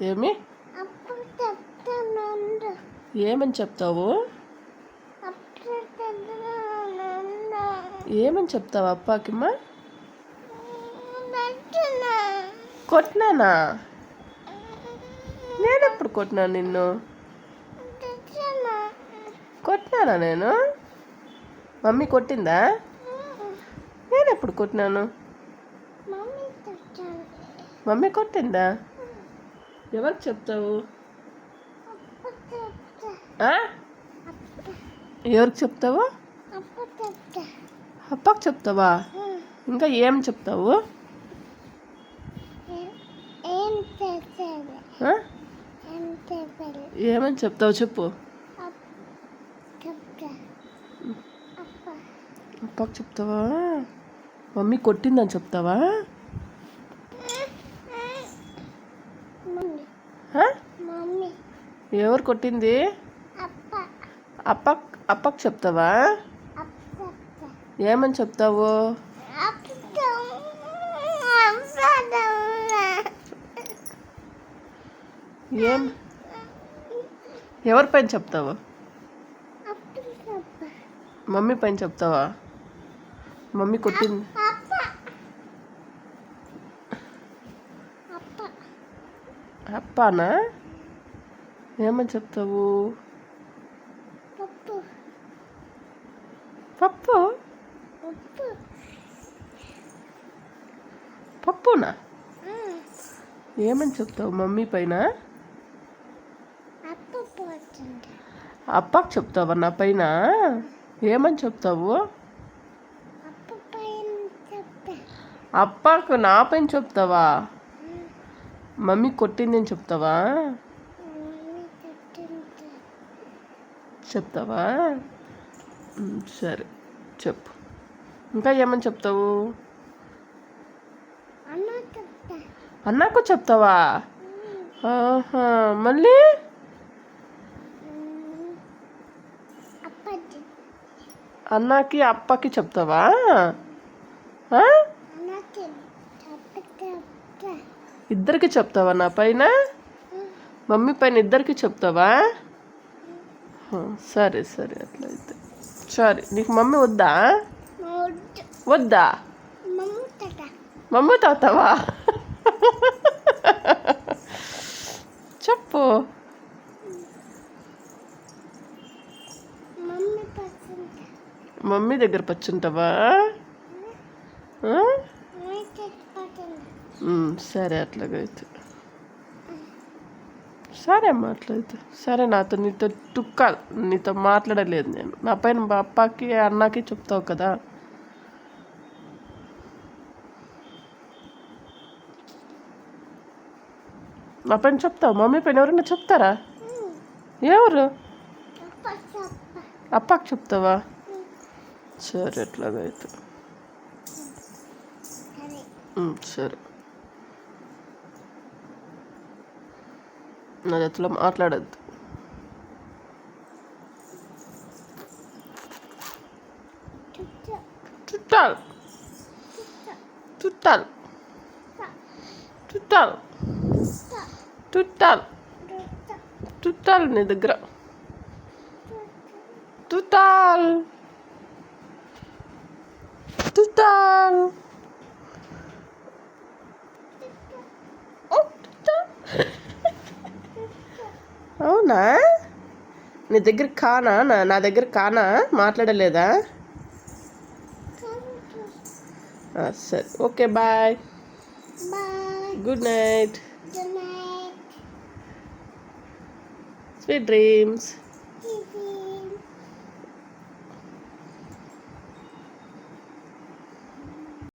ఏమి? ఏమని చెప్తావు? ఏమని చెప్తావు అప్పాకిమ్మా? కొట్టినానా నేను ఎప్పుడు కొట్టినాను నిన్ను? కొట్టినానా నేను? మమ్మీ కొట్టిందా? నేను ఎప్పుడు కొట్టినాను మమ్మీ కొట్టిందా? ఎవరికి చెప్తావు? ఎవరికి చెప్తావు? అప్పకు అప్పకి చెప్తావా? ఇంకా ఏం చెప్తావు? ఏమని చెప్తావు చెప్పు. అప్పకు చెప్తావా? మమ్మీ కొట్టిందని చెప్తావా మమ్మీ ఆ? మమ్మీ ఎవరు కొట్టింది? అప్ప అప్పక్ అప్పకి చెప్తావా? ఏమని చెప్తావు? ఏం? ఎవరి పైన చెప్తావు? మమ్మీ పైన చెప్తావా? మమ్మీ కొట్టింది. అప్ప అప్పానా? ఏమని చెప్తావు? పప్పు. పప్పునా? ఏమని చెప్తావు మమ్మీ పైన? అప్పకి చెప్తావా నా పైన? ఏమని చెప్తావు? అప్పకు నా పైన చెప్తావా? మమ్మీ కొట్టింది అని చెప్తావా మమ్మీ చెప్తుంది చెప్తావా? సరే చెప్పు. ఇంకా ఏమని చెప్తావు? అన్నాకు చెప్తావా? మళ్ళీ? అన్నాకి అప్పకి చెప్తావా? ఇద్దరికి చెప్తావా నా పైన? మమ్మీ పైన ఇద్దరికి చెప్తావా? సరే సరే అట్లయితే. సరే నీకు మమ్మీ వద్దా? వద్దా. మమ్మ తాతావా? చెప్పు. మమ్మీ దగ్గర పచ్చుంటావా? సరే అట్లాగైతే. సరే అమ్మా అట్లయితే సరే నాతో నీతో టుక్కాలి నీతో మాట్లాడలేదు నేను. నా పైన మా అప్పకి అన్నకి చెప్తావు కదా. నా పైన చెప్తావు? మమ్మీ పైన ఎవరైనా చెప్తారా? ఎవరు? అప్పకి చెప్తావా? సరే అట్లాగైతే సరే ఉమ్, సరే నా చేతిలో మాట్లాడద్దు. చుట్టాలు. చుట్టాలు. చుట్టాలు. చుట్టాలు. చుట్టాలు నీ దగ్గర. చుట్టాలు. చుట్టాలు. అవునా నీ దగ్గర కానా నా నా దగ్గర కానా మాట్లాడలేదా ఆ, సరే okay bye bye good night good night sweet dreams